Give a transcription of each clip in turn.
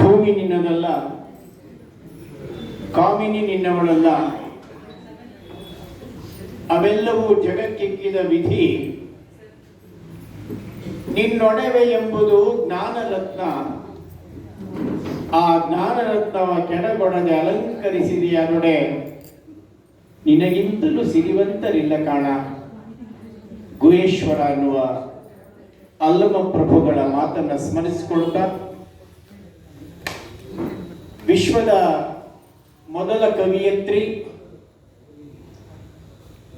ಭೂಮಿ ನಿನ್ನದಲ್ಲ, ಕಾಮಿನಿ ನಿನ್ನವಳಲ್ಲ. ಅವೆಲ್ಲವೂ ಜಗಕ್ಕಿಕ್ಕಿದ ವಿಧಿ. ನಿನ್ನೊಡವೆ ಎಂಬುದು ಜ್ಞಾನರತ್ನ. ಆ ಜ್ಞಾನರತ್ನವ ಕೆಡಗೊಡದೆ ಅಲಂಕರಿಸಿದೆಯ ನೊಡೆ. ನಿನಗಿಂತಲೂ ಸಿರಿವಂತರಿಲ್ಲ ಕಾಣ ಗುಹೇಶ್ವರ ಅನ್ನುವ ಅಲ್ಲಮ ಪ್ರಭುಗಳ ಮಾತನ್ನ ಸ್ಮರಿಸಿಕೊಳ್ತಾ ವಿಶ್ವದ ಮೊದಲ ಕವಿಯತ್ರಿ,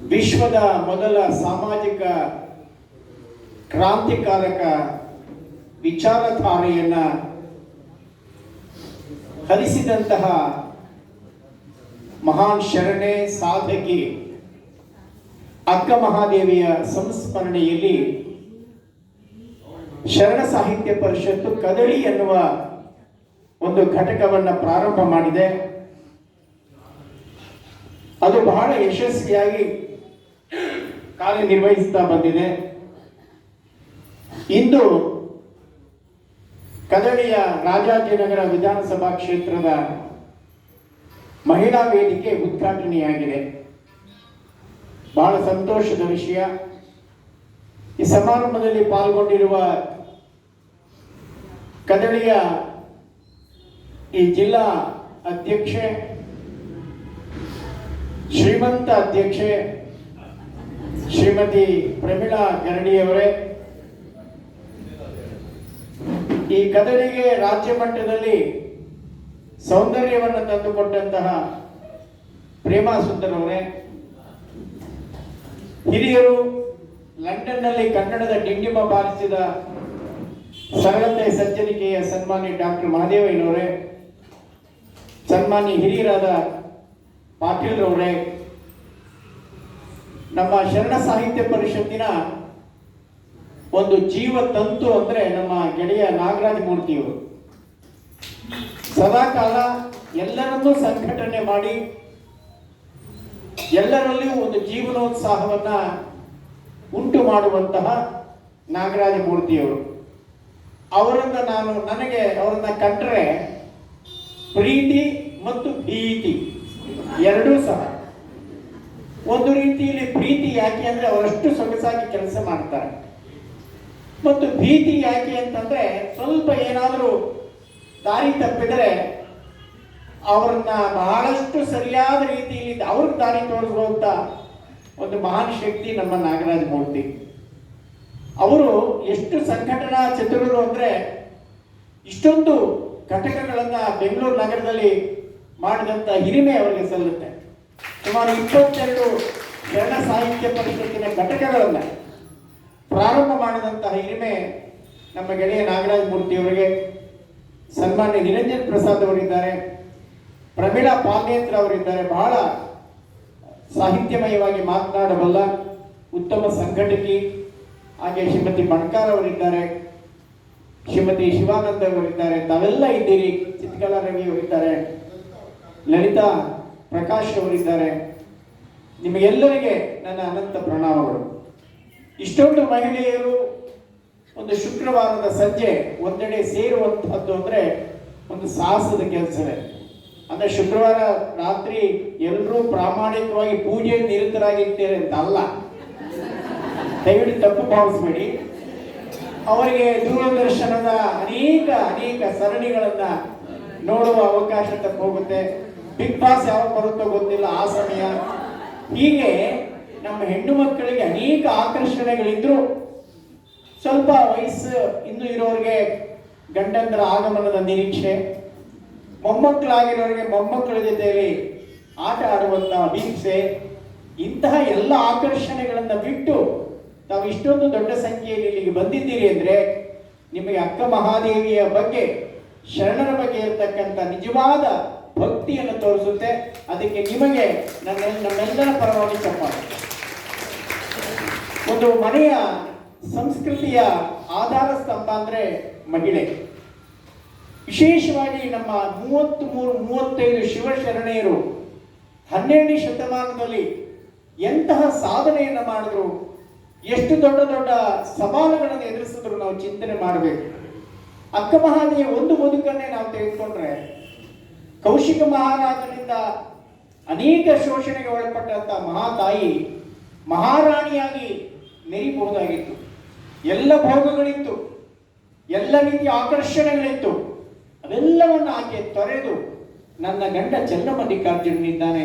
ವಿಶ್ವದ ಮೊದಲ ಸಾಮಾಜಿಕ ಕ್ರಾಂತಿಕಾರಕ ವಿಚಾರಧಾರೆಯನ್ನ ಹರಿಸಿದಂತಹ ಮಹಾನ್ ಶರಣೆ, ಸಾಧಕಿ ಅಕ್ಕ ಮಹಾದೇವಿಯ ಸಂಸ್ಮರಣೆಯಲ್ಲಿ ಶರಣ ಸಾಹಿತ್ಯ ಪರಿಷತ್ತು ಕದಳಿ ಎನ್ನುವ ಒಂದು ಘಟಕವನ್ನ ಪ್ರಾರಂಭ ಮಾಡಿದೆ. ಅದು ಬಹಳ ಯಶಸ್ವಿಯಾಗಿ ಕಾರ್ಯನಿರ್ವಹಿಸ್ತಾ ಬಂದಿದೆ. ಇಂದು ಕದಳಿಯ ರಾಜಾಜಿನಗರ ವಿಧಾನಸಭಾ ಕ್ಷೇತ್ರದ ಮಹಿಳಾ ವೇದಿಕೆ ಉದ್ಘಾಟನೆಯಾಗಿದೆ. ಬಹಳ ಸಂತೋಷದ ವಿಷಯ. ಈ ಸಮಾರಂಭದಲ್ಲಿ ಪಾಲ್ಗೊಂಡಿರುವ ಕದಳಿಯ ಈ ಜಿಲ್ಲಾ ಅಧ್ಯಕ್ಷೆ, ಶ್ರೀಮಂತ ಅಧ್ಯಕ್ಷೆ ಶ್ರೀಮತಿ ಪ್ರಮೀಳಾ ಗರಡಿಯವರೇ, ಈ ಕದಳಿಗೆ ರಾಜ್ಯ ಮಟ್ಟದಲ್ಲಿ ಸೌಂದರ್ಯವನ್ನು ತಂದುಕೊಟ್ಟಂತಹ ಪ್ರೇಮಾ ಸುಂದರವರೇ ಹಿರಿಯರು ಲಂಡನ್ನಲ್ಲಿ ಕನ್ನಡದ ಡಿಂಡಿಮ ಬಾರಿಸಿದ ಸರಳತೆ ಸಜ್ಜನಿಕೆಯ ಸನ್ಮಾನ್ಯ ಡಾಕ್ಟರ್ ಮಹಾದೇವಯ್ಯನವರೇ, ಸನ್ಮಾನ್ಯ ಹಿರಿಯರಾದ ಪಾಟೀಲ್ರವರೇ ನಮ್ಮ ಶರಣ ಸಾಹಿತ್ಯ ಪರಿಷತ್ತಿನ ಒಂದು ಜೀವ ತಂತು ಅಂದ್ರೆ ನಮ್ಮ ಗೆಳೆಯ ನಾಗರಾಜ ಮೂರ್ತಿಯವರು. ಸದಾಕಾಲ ಎಲ್ಲರನ್ನೂ ಸಂಘಟನೆ ಮಾಡಿ ಎಲ್ಲರಲ್ಲಿಯೂ ಒಂದು ಜೀವನೋತ್ಸಾಹವನ್ನ ಉಂಟು ಮಾಡುವಂತಹ ನಾಗರಾಜ ಮೂರ್ತಿಯವರು. ಅವರನ್ನ ನಾನು ನನಗೆ, ಅವರನ್ನ ಕಂಡ್ರೆ ಪ್ರೀತಿ ಮತ್ತು ಭೀತಿ ಎರಡೂ ಸಹ. ಒಂದು ರೀತಿಯಲ್ಲಿ ಪ್ರೀತಿ ಯಾಕೆ ಅಂದ್ರೆ ಅವರಷ್ಟು ಸೊಗಸಾಗಿ ಕೆಲಸ ಮಾಡ್ತಾರೆ. ಮತ್ತು ಭೀತಿ ಯಾಕೆ ಅಂತಂದ್ರೆ ಸ್ವಲ್ಪ ಏನಾದರೂ ದಾರಿ ತಪ್ಪಿದರೆ ಅವ್ರನ್ನ ಬಹಳಷ್ಟು ಸರಿಯಾದ ರೀತಿಯಲ್ಲಿ ಅವ್ರಿಗೆ ದಾರಿ ತೋರಿಸುವಂತ ಒಂದು ಮಹಾನ್ ಶಕ್ತಿ ನಮ್ಮ ನಾಗರಾಜ ಮೂರ್ತಿ. ಅವರು ಎಷ್ಟು ಸಂಘಟನಾ ಚತುರರು ಅಂದ್ರೆ ಇಷ್ಟೊಂದು ಘಟಕಗಳನ್ನ ಬೆಂಗಳೂರು ನಗರದಲ್ಲಿ ಮಾಡಿದಂತ ಹಿರಿಮೆ ಅವರಿಗೆ ಸಲ್ಲುತ್ತೆ. ಸುಮಾರು ಇಪ್ಪತ್ತೆರಡು ಶರಣ ಸಾಹಿತ್ಯ ಪರಿಷತ್ತಿನ ಘಟಕಗಳನ್ನ ಪ್ರಾರಂಭ ಮಾಡಿದಂತಹ ಹಿರಿಮೆ ನಮ್ಮ ಗೆಳೆಯ ನಾಗರಾಜ ಮೂರ್ತಿ ಅವರಿಗೆ ಸನ್ಮಾನ್ಯ ನಿರಂಜನ್ ಪ್ರಸಾದ್ ಅವರಿದ್ದಾರೆ. ಪ್ರಮೀಳಾ ಪಾಲ್ನೇತ್ರ ಅವರಿದ್ದಾರೆ. ಬಹಳ ಸಾಹಿತ್ಯಮಯವಾಗಿ ಮಾತನಾಡಬಲ್ಲ ಉತ್ತಮ ಸಂಘಟಕಿ, ಹಾಗೆ ಶ್ರೀಮತಿ ಬಣ್ಕಾರ್ ಅವರಿದ್ದಾರೆ. ಶ್ರೀಮತಿ ಶಿವಾನಂದ ಅವರಿದ್ದಾರೆ. ತಾವೆಲ್ಲ ಇದ್ದೀರಿ. ಚಿತ್ಕಲಾ ರವಿ ಅವರಿದ್ದಾರೆ. ಲಲಿತಾ ಪ್ರಕಾಶ್ ಅವರಿದ್ದಾರೆ. ನಿಮಗೆಲ್ಲರಿಗೆ ನನ್ನ ಅನಂತ ಪ್ರಣಾಮಗಳು. ಇಷ್ಟೊಂದು ಮಹಿಳೆಯರು ಒಂದು ಶುಕ್ರವಾರದ ಸಂಜೆ ಒಂದೆಡೆ ಸೇರುವಂತಹದ್ದು ಅಂದ್ರೆ ಒಂದು ಸಾಹಸದ ಕೆಲಸವೇ. ಅಂದ್ರೆ ಶುಕ್ರವಾರ ರಾತ್ರಿ ಎಲ್ಲರೂ ಪ್ರಾಮಾಣಿಕವಾಗಿ ಪೂಜೆ ನಿರತರಾಗಿರ್ತಾರೆ ಅಂತ ಅಲ್ಲ ದಯವಿಟ್ಟು ತಪ್ಪು ಭಾವಿಸ್ಬೇಡಿ. ಅವರಿಗೆ ದೂರದರ್ಶನದ ಅನೇಕ ಅನೇಕ ಸರಣಿಗಳನ್ನು ನೋಡುವ ಅವಕಾಶ ತಪ್ಪು ಹೋಗುತ್ತೆ. ಬಿಗ್ ಬಾಸ್ ಯಾವಾಗ ಬರುತ್ತೋ ಗೊತ್ತಿಲ್ಲ ಆ ಸಮಯ. ಹೀಗೆ ನಮ್ಮ ಹೆಣ್ಣು ಮಕ್ಕಳಿಗೆ ಅನೇಕ ಆಕರ್ಷಣೆಗಳಿದ್ರು. ಸ್ವಲ್ಪ ವಯಸ್ಸು ಇನ್ನು ಇರೋರಿಗೆ ಗಂಡಂದರ ಆಗಮನದ ನಿರೀಕ್ಷೆ. ಮೊಮ್ಮಕ್ಕಳಾಗಿರೋರಿಗೆ ಮೊಮ್ಮಕ್ಕಳ ಜೊತೆಯಲ್ಲಿ ಆಟ ಆಡುವಂತ ಭೀಕ್ಷೆ ಇಂತಹ ಎಲ್ಲ ಆಕರ್ಷಣೆಗಳನ್ನು ಬಿಟ್ಟು ತಾವು ಇಷ್ಟೊಂದು ದೊಡ್ಡ ಸಂಖ್ಯೆಯಲ್ಲಿ ಇಲ್ಲಿಗೆ ಬಂದಿದ್ದೀರಿ ಅಂದ್ರೆ ನಿಮಗೆ ಅಕ್ಕ ಮಹಾದೇವಿಯ ಬಗ್ಗೆ, ಶರಣರ ಬಗ್ಗೆ ಇರತಕ್ಕಂಥ ನಿಜವಾದ ಭಕ್ತಿಯನ್ನು ತೋರಿಸುತ್ತೆ. ಅದಕ್ಕೆ ನಿಮಗೆ ನನ್ನ ನಮ್ಮೆಲ್ಲರ ಪರವಾಗಿ ಚಪ್ಪಾಳೆ. ಒಂದು ಮನೆಯ ಸಂಸ್ಕೃತಿಯ ಆಧಾರ ಸ್ತಂಭ ಅಂದ್ರೆ ಮಹಿಳೆ. ವಿಶೇಷವಾಗಿ ನಮ್ಮ ಮೂವತ್ತ್ ಮೂರು, ಮೂವತ್ತೈದು ಶಿವಶರಣೆಯರು ಹನ್ನೆರಡನೇ ಶತಮಾನದಲ್ಲಿ ಎಂತಹ ಸಾಧನೆಯನ್ನು ಮಾಡಿದ್ರು, ಎಷ್ಟು ದೊಡ್ಡ ದೊಡ್ಡ ಸವಾಲುಗಳನ್ನು ಎದುರಿಸಿದ್ರು ನಾವು ಚಿಂತನೆ ಮಾಡಬೇಕು. ಅಕ್ಕ ಮಹಾದೇವಿಯ ಒಂದು ಬದುಕನ್ನೇ ನಾವು ತೆಗೆದುಕೊಂಡ್ರೆ, ಕೌಶಿಕ ಮಹಾರಾಜನಿಂದ ಅನೇಕ ಶೋಷಣೆಗೆ ಒಳಪಟ್ಟಂತ ಮಹಾತಾಯಿ ಮಹಾರಾಣಿಯಾಗಿ ನೆರಿಬಹುದಾಗಿತ್ತು. ಎಲ್ಲ ಭೋಗಗಳಿತ್ತು, ಎಲ್ಲ ರೀತಿಯ ಆಕರ್ಷಣೆಗಳಿತ್ತು. ಅವೆಲ್ಲವನ್ನು ಆಕೆ ತೊರೆದು ನನ್ನ ಗಂಡ ಚಂದ್ರಮಲ್ಲಿಕಾರ್ಜುನಿದ್ದಾನೆ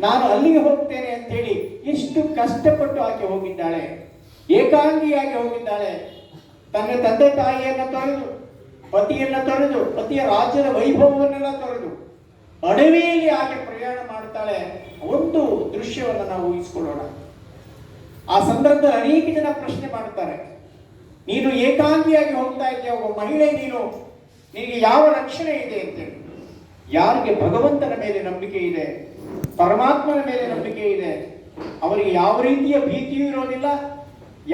ನಾನು ಅಲ್ಲಿಗೆ ಹೋಗ್ತೇನೆ ಅಂತ ಹೇಳಿ ಎಷ್ಟು ಕಷ್ಟಪಟ್ಟು ಆಕೆ ಹೋಗಿದ್ದಾಳೆ. ಏಕಾಂಗಿಯಾಗಿ ಹೋಗಿದ್ದಾಳೆ. ತನ್ನ ತಂದೆ ತಾಯಿಯನ್ನ ತೊರೆದು, ಪತಿಯನ್ನ ತೊರೆದು, ಪತಿಯ ರಾಜ್ಯದ ವೈಭವವನ್ನೆಲ್ಲ ತೊರೆದು ಅಡವಿಯಲ್ಲಿ ಆಕೆ ಪ್ರಯಾಣ ಮಾಡ್ತಾಳೆ ಒಂದು ದೃಶ್ಯವನ್ನು ನಾವು ಊಹಿಸಿಕೊಳ್ಳೋಣ. ಆ ಸಂದರ್ಭದಲ್ಲಿ ಅನೇಕ ಜನ ಪ್ರಶ್ನೆ ಮಾಡ್ತಾರೆ ನೀನು ಏಕಾಂಗಿಯಾಗಿ ಹೋಗ್ತಾ ಇದೆಯಾ ಒಬ್ಬ ಮಹಿಳೆ ನೀನು? ನಿನಗೆ ಯಾವ ರಕ್ಷಣೆ ಇದೆ ಅಂತೇಳಿ. ಯಾರಿಗೆ ಭಗವಂತನ ಮೇಲೆ ನಂಬಿಕೆ ಇದೆ, ಪರಮಾತ್ಮನ ಮೇಲೆ ನಂಬಿಕೆ ಇದೆ, ಅವರಿಗೆ ಯಾವ ರೀತಿಯ ಭೀತಿಯೂ ಇರೋದಿಲ್ಲ,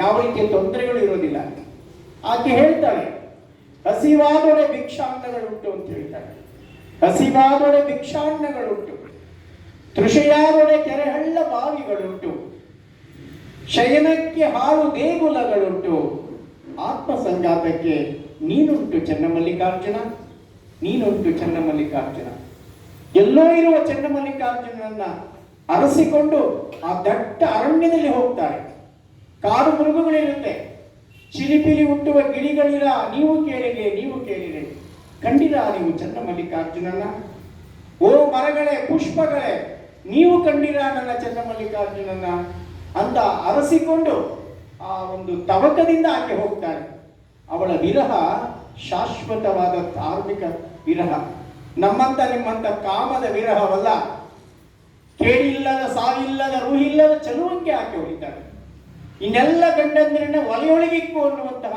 ಯಾವ ರೀತಿಯ ತೊಂದರೆಗಳು ಇರೋದಿಲ್ಲ. ಆಕೆ ಹೇಳ್ತಾಳೆ, ಹಸಿವಾದೊಡೆ ಭಿಕ್ಷಾನ್ನಗಳುಂಟು ಅಂತ ಹೇಳ್ತಾಳೆ. ಹಸಿವಾದೊಡೆ ಭಿಕ್ಷಾನ್ನಗಳುಂಟು ತೃಷೆಯಾದೊಡೆ ಕೆರೆಹಳ್ಳ ಬಾವಿಗಳುಂಟು ಶಯನಕ್ಕೆ ಹಾಳು ದೇಗುಲಗಳುಂಟು ಆತ್ಮ ಸಂಘಾತಕ್ಕೆ ನೀನುಂಟು ಚನ್ನಮಲ್ಲಿಕಾರ್ಜುನ ನೀನುಂಟು ಚನ್ನಮಲ್ಲಿಕಾರ್ಜುನ. ಎಲ್ಲೋ ಇರುವ ಚನ್ನಮಲ್ಲಿಕಾರ್ಜುನನ್ನ ಅರಸಿಕೊಂಡು ಆ ದಟ್ಟ ಅರಣ್ಯದಲ್ಲಿ ಹೋಗ್ತಾರೆ. ಕಾಡು ಮೃಗಗಳಿರುತ್ತೆ. ಚಿಲಿಪಿಲಿ ಹುಟ್ಟುವ ಗಿಳಿಗಳಿರ, ನೀವು ಕೇಳಿರಿ ನೀವು ಕೇಳಿರಿ. ಕಂಡಿರ ನೀವು ಚನ್ನಮಲ್ಲಿಕಾರ್ಜುನನ? ಓ ಮರಗಳೇ, ಪುಷ್ಪಗಳೇ, ನೀವು ಕಂಡಿರ ನನ್ನ ಚನ್ನಮಲ್ಲಿಕಾರ್ಜುನನ? ಅಂತ ಅರಸಿಕೊಂಡು ಆ ಒಂದು ತವಕದಿಂದ ಆಕೆ ಹೋಗ್ತಾಳೆ ಅವಳ ವಿರಹ ಶಾಶ್ವತವಾದ ಧಾರ್ಮಿಕ ವಿರಹ. ನಮ್ಮಂತ ನಿಮ್ಮಂತ ಕಾಮದ ವಿರಹವಲ್ಲ. ಕೇಳಿಲ್ಲದ ಸಾವಿಲ್ಲದ ರೂಹಿಲ್ಲದ ಚಲುವಂಕೆ ಹಾಕಿ ಹೊಡಿತಾಳೆ ಇನ್ನೆಲ್ಲ ಗಂಡಂದ್ರನ್ನ ಒಲೆಯೊಳಗಿಕ್ಕು ಅನ್ನುವಂತಹ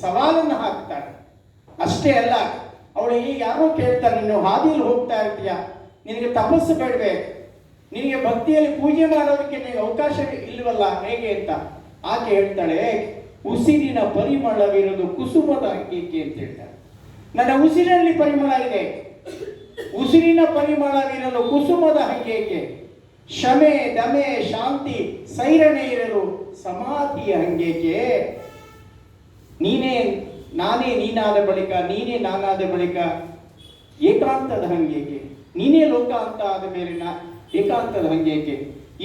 ಸವಾಲನ್ನು ಹಾಕ್ತಾಳೆ ಅಷ್ಟೇ ಅಲ್ಲ ಅವಳಿಗೆ ಯಾರೋ ಕೇಳ್ತಾರೆ, ನೀನು ಹಾದಿಯಲ್ಲಿ ಹೋಗ್ತಾ ಇರ್ತೀಯ? ನಿನಗೆ ತಪಸ್ಸು ಬೇಡವೆ? ನಿನಗೆ ಭಕ್ತಿಯಲ್ಲಿ ಪೂಜೆ ಮಾಡೋದಕ್ಕೆ ನಿನಗೆ ಅವಕಾಶ ಇಲ್ವಲ್ಲ? ಹೇಗೆ? ಅಂತ. ಆಕೆ ಹೇಳ್ತಾಳೆ ಉಸಿರಿನ ಪರಿಮಳವಿರೋದು ಕುಸುಮದ ಅಂಗೀಕೆ ಅಂತ ಹೇಳ್ತಾರೆ. ನನ್ನ ಉಸಿರಲ್ಲಿ ಪರಿಮಳ ಇದೆ. ಉಸಿರಿನ ಪರಿಮಳವಿರಲು ಕುಸುಮದ ಹಂಗೇಕೆ ಶಮೆ, ದಮೆ, ಶಾಂತಿ, ಸೈರಣೆ ಇರಲು ಸಮಾಧಿಯ ಹಂಗೇಕೆ ನೀನೇ, ನಾನೇ ನೀನಾದ ಬಳಿಕ, ನೀನೇ ನಾನಾದ ಬಳಿಕ ಏಕಾಂತದ ಹಂಗೇಕೆ ನೀನೇ ಲೋಕ ಅಂತ ಆದ ಮೇಲಿನ ಏಕಾಂತದ ಹಂಗೇಕೆ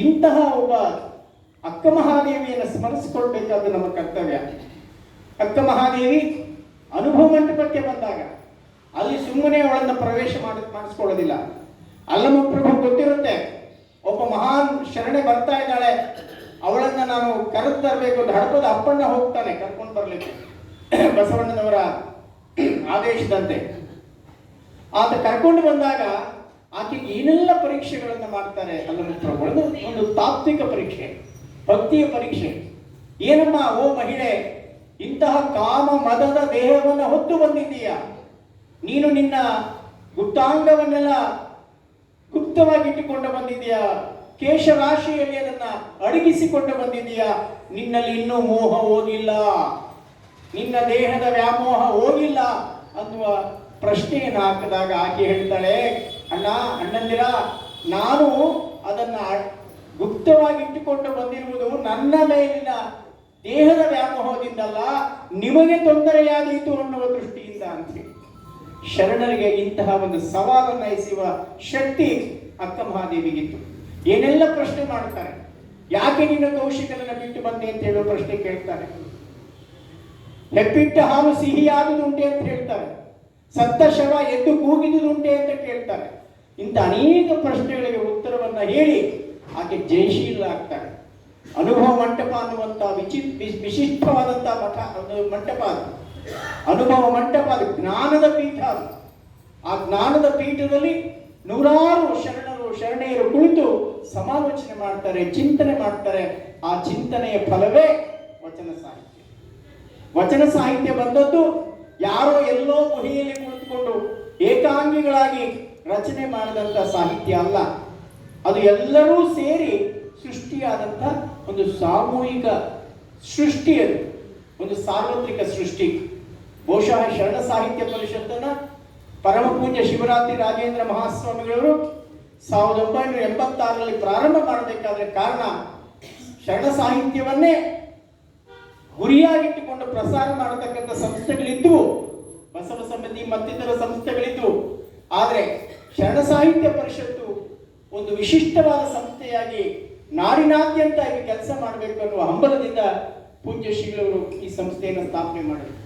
ಇಂತಹ ಒಬ್ಬ ಅಕ್ಕ ಮಹಾದೇವಿಯನ್ನು ಸ್ಮರಿಸಿಕೊಳ್ಬೇಕಾದ ನಮ್ಮ ಕರ್ತವ್ಯ. ಅಕ್ಕ ಮಹಾದೇವಿ ಅನುಭವ ಮಂಟಪಕ್ಕೆ ಬಂದಾಗ ಅಲ್ಲಿ ಸುಮ್ಮನೆ ಅವಳನ್ನು ಪ್ರವೇಶ ಮಾಡಿ ಮಾಡಿಸ್ಕೊಳ್ಳೋದಿಲ್ಲ. ಅಲ್ಲಮ್ಮ ಪ್ರಭು ಗೊತ್ತಿರುತ್ತೆ, ಒಬ್ಬ ಮಹಾನ್ ಶರಣೆ ಬರ್ತಾ ಇದ್ದಾಳೆ. ಅವಳನ್ನ ನಾನು ಕರೆದು ತರಬೇಕು ಹಡಪದ ಅಪ್ಪಣ್ಣ ಹೋಗ್ತಾನೆ ಕರ್ಕೊಂಡು ಬರ್ಲಿಕ್ಕೆ. ಬಸವಣ್ಣನವರ ಆದೇಶದಂತೆ. ಆತ ಕರ್ಕೊಂಡು ಬಂದಾಗ ಆಕೆಗೆ ಏನೆಲ್ಲ ಪರೀಕ್ಷೆಗಳನ್ನು ಮಾಡ್ತಾರೆ ಅಲ್ಲಮ್ಮ ಪ್ರಭು ಒಂದು ತಾತ್ವಿಕ ಪರೀಕ್ಷೆ. ಭಕ್ತಿಯ ಪರೀಕ್ಷೆ. ಏನಮ್ಮ ಓ ಮಹಿಳೆ, ಇಂತಹ ಕಾಮ ಮದದ ದೇಹವನ್ನು ಹೊತ್ತು ಬಂದಿದ್ದೀಯ? ನೀನು ನಿನ್ನ ಗುಪ್ತಾಂಗವನ್ನೆಲ್ಲ ಗುಪ್ತವಾಗಿಟ್ಟುಕೊಂಡು ಬಂದಿದೆಯಾ ಕೇಶರಾಶಿಯಲ್ಲಿ ಅದನ್ನ ಅಡಗಿಸಿಕೊಂಡು ಬಂದಿದೆಯಾ ನಿನ್ನಲ್ಲಿ ಇನ್ನೂ ಮೋಹ ಹೋಗಿಲ್ಲ. ನಿನ್ನ ದೇಹದ ವ್ಯಾಮೋಹ ಹೋಗಿಲ್ಲ ಅನ್ನುವ ಪ್ರಶ್ನೆಯನ್ನು ಹಾಕಿದಾಗ ಆಕೆ ಹೇಳ್ತಾಳೆ ಅಣ್ಣ, ಅಣ್ಣಂದಿರ, ನಾನು ಅದನ್ನ ಗುಪ್ತವಾಗಿಟ್ಟುಕೊಂಡು ಬಂದಿರುವುದು ನನ್ನ ಮೇಲಿನ ದೇಹದ ವ್ಯಾಮೋಹದಿಂದಲ್ಲ, ನಿಮಗೆ ತೊಂದರೆಯಾದೀತು ಅನ್ನುವ ದೃಷ್ಟಿಯಿಂದ ಅಂತ ಶರಣರಿಗೆ ಇಂತಹ ಒಂದು ಸವಾಲನ್ನು ಎಸೆಯುವ ಶಕ್ತಿ ಅಕ್ಕ ಮಹಾದೇವಿಗಿತ್ತು. ಏನೆಲ್ಲ ಪ್ರಶ್ನೆ ಮಾಡ್ತಾರೆ ಯಾಕೆ ನೀನು ಕೌಶಿಕನನ್ನು ಬಿಟ್ಟು ಬಂದೆ ಅಂತ ಹೇಳುವ ಪ್ರಶ್ನೆ ಕೇಳ್ತಾರೆ. ಹೆಪ್ಪಿಟ್ಟ ಹಾಲು ಸಿಹಿಯಾದುದುಂಟೆ ಅಂತ ಹೇಳ್ತಾರೆ. ಸತ್ತ ಶವ ಎದ್ದು ಕೂಗಿದುದುಂಟೆ ಅಂತ ಕೇಳ್ತಾರೆ. ಇಂಥ ಅನೇಕ ಪ್ರಶ್ನೆಗಳಿಗೆ ಉತ್ತರವನ್ನು ಹೇಳಿ ಆಕೆ ಜಯಶೀಲ ಆಗ್ತಾಳೆ ಅನುಭವ ಮಂಟಪ ಅನ್ನುವಂಥ ವಿಚಿ ವಿಶಿಷ್ಟವಾದಂಥ ಮಠ, ಒಂದು ಮಂಟಪ ಅದು. ಅನುಭವ ಮಂಟಪ ಅದು, ಜ್ಞಾನದ ಪೀಠ ಅದು. ಆ ಜ್ಞಾನದ ಪೀಠದಲ್ಲಿ ನೂರಾರು ಶರಣರು, ಶರಣೆಯರು ಕುಳಿತು ಸಮಾಲೋಚನೆ ಮಾಡ್ತಾರೆ, ಚಿಂತನೆ ಮಾಡ್ತಾರೆ. ಆ ಚಿಂತನೆಯ ಫಲವೇ ವಚನ ಸಾಹಿತ್ಯ. ವಚನ ಸಾಹಿತ್ಯ ಬಂದದ್ದು ಯಾರೋ ಎಲ್ಲೋ ಗುಹೆಯಲ್ಲಿ ಕುಳಿತುಕೊಂಡು ಏಕಾಂಗಿಗಳಾಗಿ ರಚನೆ ಮಾಡಿದಂಥ ಸಾಹಿತ್ಯ ಅಲ್ಲ. ಅದು ಎಲ್ಲರೂ ಸೇರಿ ಸೃಷ್ಟಿಯಾದಂಥ ಒಂದು ಸಾಮೂಹಿಕ ಸೃಷ್ಟಿ ಅದು. ಒಂದು ಸಾರ್ವತ್ರಿಕ ಸೃಷ್ಟಿ. ಬಹುಶಃ ಶರಣ ಸಾಹಿತ್ಯ ಪರಿಷತ್ತನ್ನ ಪರಮಪೂಜ್ಯ ಶಿವರಾತ್ರಿ ರಾಜೇಂದ್ರ ಮಹಾಸ್ವಾಮಿಗಳವರು ಸಾವಿರದ ಒಂಬೈನೂರ ಎಂಬತ್ತಾರರಲ್ಲಿ ಪ್ರಾರಂಭ ಮಾಡಬೇಕಾದ್ರೆ ಕಾರಣ ಶರಣ ಸಾಹಿತ್ಯವನ್ನೇ ಗುರಿಯಾಗಿಟ್ಟುಕೊಂಡು ಪ್ರಸಾರ ಮಾಡತಕ್ಕಂಥ ಸಂಸ್ಥೆಗಳಿದ್ವು. ಬಸವ ಸಮಿತಿ ಮತ್ತಿತರ ಸಂಸ್ಥೆಗಳಿದ್ವು. ಆದರೆ ಶರಣ ಸಾಹಿತ್ಯ ಪರಿಷತ್ತು ಒಂದು ವಿಶಿಷ್ಟವಾದ ಸಂಸ್ಥೆಯಾಗಿ ನಾಡಿನಾದ್ಯಂತ ಇಲ್ಲಿ ಕೆಲಸ ಮಾಡಬೇಕು ಅನ್ನುವ ಹಂಬಲದಿಂದ ಪೂಜ್ಯ ಶ್ರೀಗಳವರು ಈ ಸಂಸ್ಥೆಯನ್ನು ಸ್ಥಾಪನೆ ಮಾಡಿದರು.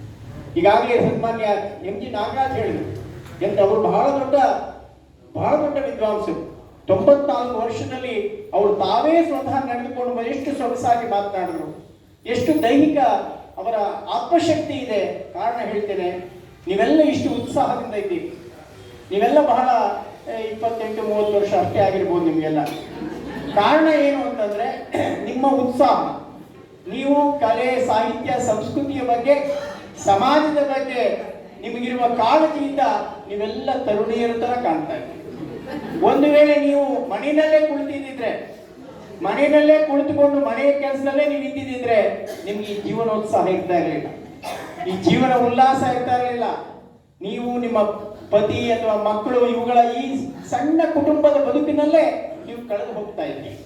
ಈಗಾಗಲೇ ಸನ್ಮಾನ್ಯ ಎಂ ಜಿ ನಾಗರಾಜ್ ಹೇಳಿದರು. ಎಂತ ಅವರು ಬಹಳ ದೊಡ್ಡ ಬಹಳ ದೊಡ್ಡ ವಿದ್ವಾಂಸರು. ತೊಂಬತ್ನಾಲ್ಕು ವರ್ಷದಲ್ಲಿ ಅವರು ತಾವೇ ಸ್ವತಃ ನಡೆದುಕೊಂಡು ಎಷ್ಟು ಸೊಗಸಾಗಿ ಮಾತನಾಡಿದರು. ಎಷ್ಟು ದೈಹಿಕ ಅವರ ಆತ್ಮಶಕ್ತಿ ಇದೆ. ಕಾರಣ ಹೇಳ್ತೇನೆ, ನೀವೆಲ್ಲ ಇಷ್ಟು ಉತ್ಸಾಹದಿಂದ ಇದ್ದೀರಿ. ನೀವೆಲ್ಲ ಬಹಳ ಇಪ್ಪತ್ತೆಂಟು, ಮೂವತ್ತು ವರ್ಷ ಅಷ್ಟೇ ಆಗಿರ್ಬೋದು ನಿಮಗೆಲ್ಲ. ಕಾರಣ ಏನು ಅಂತಂದ್ರೆ, ನಿಮ್ಮ ಉತ್ಸಾಹ. ನೀವು ಕಲೆ, ಸಾಹಿತ್ಯ, ಸಂಸ್ಕೃತಿಯ ಬಗ್ಗೆ, ಸಮಾಜದ ಬಗ್ಗೆ ನಿಮಗಿರುವ ಕಾಳಜಿಯಿಂದ ನೀವೆಲ್ಲ ತರುಣಿಯರ ತರ ಕಾಣ್ತಾ ಇದ್ದೀರಿ. ಒಂದು ವೇಳೆ ನೀವು ಮನೆಯಲ್ಲೇ ಕುಳಿತಿದ್ದಿದ್ರೆ, ಮನೆಯಲ್ಲೇ ಕುಳಿತುಕೊಂಡು ಮನೆಯ ಕೆಲಸದಲ್ಲೇ ನೀವು ಇದ್ದಿದ್ದಿದ್ರೆ ನಿಮ್ಗೆ ಈ ಜೀವನೋತ್ಸಾಹ ಇರ್ತಾ ಇರಲಿಲ್ಲ. ಈ ಜೀವನ ಉಲ್ಲಾಸ ಇರ್ತಾ ಇರಲಿಲ್ಲ. ನೀವು ನಿಮ್ಮ ಪತಿ ಅಥವಾ ಮಕ್ಕಳು ಇವುಗಳ ಈ ಸಣ್ಣ ಕುಟುಂಬದ ಬದುಕಿನಲ್ಲೇ ನೀವು ಕಳೆದು ಹೋಗ್ತಾ ಇದ್ದೀವಿ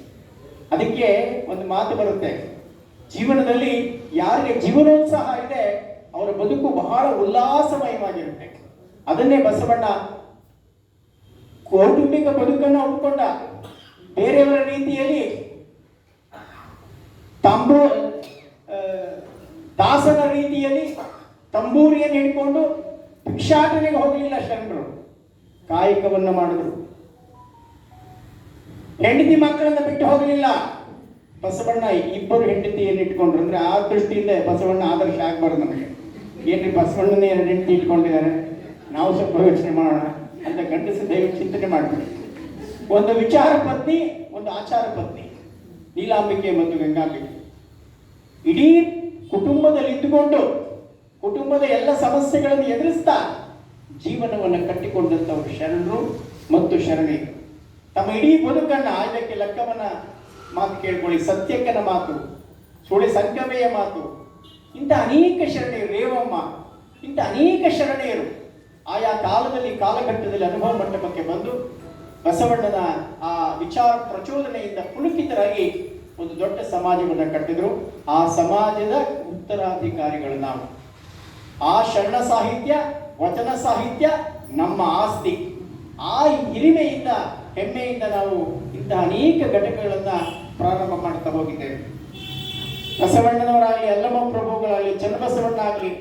ಅದಕ್ಕೆ ಒಂದು ಮಾತು ಬರುತ್ತೆ. ಜೀವನದಲ್ಲಿ ಯಾರಿಗೆ ಜೀವನೋತ್ಸಾಹ ಇದೆ, ಅವರ ಬದುಕು ಬಹಳ ಉಲ್ಲಾಸಮಯವಾಗಿರುತ್ತೆ. ಅದನ್ನೇ ಬಸವಣ್ಣ ಕೌಟುಂಬಿಕ ಬದುಕನ್ನು ಒಪ್ಪಿಕೊಂಡ ಬೇರೆಯವರ ರೀತಿಯಲ್ಲಿ ತಂಬೂ ದಾಸನ ರೀತಿಯಲ್ಲಿ ತಂಬೂರಿಯನ್ನು ಹಿಡ್ಕೊಂಡು ಭಿಕ್ಷಾಟನೆಗೆ ಹೋಗಲಿಲ್ಲ ಶರಣರು. ಕಾಯಕವನ್ನು ಮಾಡಿದ್ರು. ಹೆಂಡತಿ ಮಕ್ಕಳನ್ನ ಬಿಟ್ಟು ಹೋಗಲಿಲ್ಲ. ಬಸವಣ್ಣ ಇಬ್ಬರು ಹೆಂಡತಿಯನ್ನು ಇಟ್ಕೊಂಡ್ರು. ಅಂದ್ರೆ ಆ ದೃಷ್ಟಿಯಿಂದ ಬಸವಣ್ಣ ಆದರ್ಶ ಆಗ್ಬಾರ್ದು ನಮಗೆ. ಏನ್ರಿ ಬಸವಣ್ಣನೇ ಎರಡು ಹೆಂಡತಿ ಇಟ್ಕೊಂಡಿದ್ದಾರೆ? ನಾವು ಸ್ವಲ್ಪ ಯೋಚನೆ ಮಾಡೋಣ ಅಂತ ಗಂಡಸ ದೈವ ಚಿಂತನೆ ಮಾಡಬೇಕು ಒಂದು ವಿಚಾರ ಪತ್ನಿ, ಒಂದು ಆಚಾರ ಪತ್ನಿ. ನೀಲಾಂಬಿಕೆ ಮತ್ತು ಗಂಗಾಂಬಿಕೆ. ಇಡೀ ಕುಟುಂಬದಲ್ಲಿ ಇದ್ದುಕೊಂಡು ಕುಟುಂಬದ ಎಲ್ಲ ಸಮಸ್ಯೆಗಳನ್ನು ಎದುರಿಸ್ತಾ ಜೀವನವನ್ನು ಕಟ್ಟಿಕೊಂಡಂಥವರು ಶರಣರು ಮತ್ತು ಶರಣಿ. ತಮ್ಮ ಇಡೀ ಬದುಕನ್ನು ಆಯ್ದಕ್ಕೆ ಲೆಕ್ಕವನ್ನ ಮಾತು ಕೇಳ್ಕೊಳ್ಳಿ. ಸತ್ಯಕ್ಕನ ಮಾತು ಸುಳಿ ಸಂಕಮೆಯ ಮಾತು. ಇಂಥ ಅನೇಕ ಶರಣೆಯರು, ರೇವಮ್ಮ, ಇಂಥ ಅನೇಕ ಶರಣೆಯರು ಆಯಾ ಕಾಲದಲ್ಲಿ, ಕಾಲಘಟ್ಟದಲ್ಲಿ ಅನುಭವ ಮಂಟಪಕ್ಕೆ ಬಂದು ಬಸವಣ್ಣನ ಆ ವಿಚಾರ ಪ್ರಚೋದನೆಯಿಂದ ಪುಲಕಿತರಾಗಿ ಒಂದು ದೊಡ್ಡ ಸಮಾಜವನ್ನು ಕಟ್ಟಿದ್ರು. ಆ ಸಮಾಜದ ಉತ್ತರಾಧಿಕಾರಿಗಳು ನಾವು. ಆ ಶರಣ ಸಾಹಿತ್ಯ, ವಚನ ಸಾಹಿತ್ಯ ನಮ್ಮ ಆಸ್ತಿ. ಆ ಹಿರಿಮೆಯಿಂದ, ಹೆಮ್ಮೆಯಿಂದ ನಾವು ಇಂತಹ ಅನೇಕ ಘಟಕಗಳನ್ನು ಪ್ರಾರಂಭ ಮಾಡ್ತಾ ಹೋಗಿದ್ದೇವೆ. ಬಸವಣ್ಣನವರಾಗಲಿ ಅಲ್ಲಮ್ಮ ಪ್ರಭುಗಳಾಗಲಿ ಚನ್ನಬಸವಣ್ಣ ಆಗಲಿ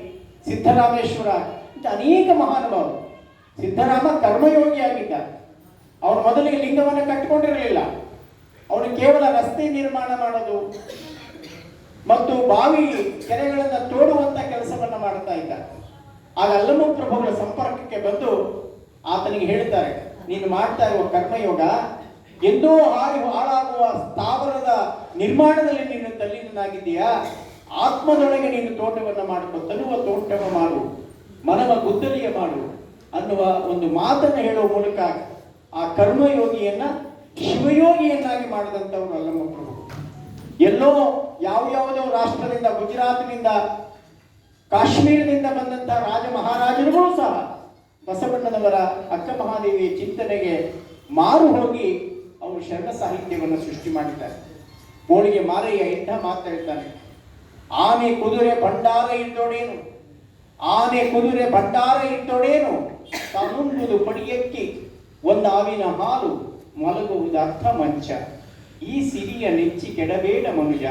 ಸಿದ್ದರಾಮೇಶ್ವರ ಇಂಥ ಅನೇಕ ಮಹಾನುಭಾವರು. ಸಿದ್ದರಾಮ ಕರ್ಮಯೋಗಿ ಆಗಿದ್ದ ಅವನು ಮೊದಲಿಗೆ ಲಿಂಗವನ್ನು ಕಟ್ಟಿಕೊಂಡಿರಲಿಲ್ಲ ಅವನು ಕೇವಲ ರಸ್ತೆ ನಿರ್ಮಾಣ ಮಾಡೋದು ಮತ್ತು ಬಾವಿ ಕೆರೆಗಳನ್ನು ತೋಡುವಂತ ಕೆಲಸವನ್ನು ಮಾಡ್ತಾ ಇದ್ದ ಆಗ ಅಲ್ಲಮ್ಮ ಪ್ರಭುಗಳ ಸಂಪರ್ಕಕ್ಕೆ ಬಂದು ಆತನಿಗೆ ಹೇಳ್ತಾರೆ ನೀನು ಮಾಡ್ತಾ ಇರುವ ಕರ್ಮಯೋಗ ಎಂದೋ ಹಾರಿ ಹಾಳಾಗುವ ಸ್ಥಾವರದ ನಿರ್ಮಾಣದಲ್ಲಿ ನೀನು ತಲ್ಲೀನಾಗಿದ್ದೀಯಾ ಆತ್ಮದೊಳಗೆ ನೀನು ತೋಟವನ್ನು ಮಾಡಿಕೊ ತನುವ ತೋಟವ ಮಾಡು, ಮನವ ಗುದ್ದಲಿಯ ಮಾಡು ಅನ್ನುವ ಒಂದು ಮಾತನ್ನು ಹೇಳುವ ಮೂಲಕ ಆ ಕರ್ಮಯೋಗಿಯನ್ನ ಶಿವಯೋಗಿಯನ್ನಾಗಿ ಮಾಡಿದಂಥವ್ರು ಅಲ್ಲಮ್ಮ ಪ್ರಭು. ಎಲ್ಲೋ ಯಾವ ಯಾವುದೋ ರಾಷ್ಟ್ರದಿಂದ, ಗುಜರಾತ್ನಿಂದ, ಕಾಶ್ಮೀರದಿಂದ ಬಂದಂತಹ ರಾಜ ಮಹಾರಾಜರುಗಳು ಸಹ ಬಸವಣ್ಣನವರ ಅಕ್ಕ ಮಹಾದೇವಿಯ ಚಿಂತನೆಗೆ ಮಾರು ಹೋಗಿ ಅವರು ಶರಣ ಸಾಹಿತ್ಯವನ್ನು ಸೃಷ್ಟಿ ಮಾಡಿದ್ದಾರೆ. ಹೋಳಿಗೆ ಮಾರಯ್ಯ ಇಂಥ ಮಾತಾಡ್ತಾನೆ ಆನೆ ಕುದುರೆ ಭಂಡಾರ ಇದ್ದೋಡೇನು? ಆನೆ ಕುದುರೆ ಭಂಡಾರ ಇದ್ದೋಡೇನು? ತಾನುಂಬುದು ಪಡಿಯಕ್ಕಿ ಒಂದಾವಿನ ಹಾಲು ಮಲಗುವುದರ್ಥ ಮಂಚ. ಈ ಸಿರಿಯ ನೆಚ್ಚಿ ಕೆಡಬೇಡ ಮನುಜ.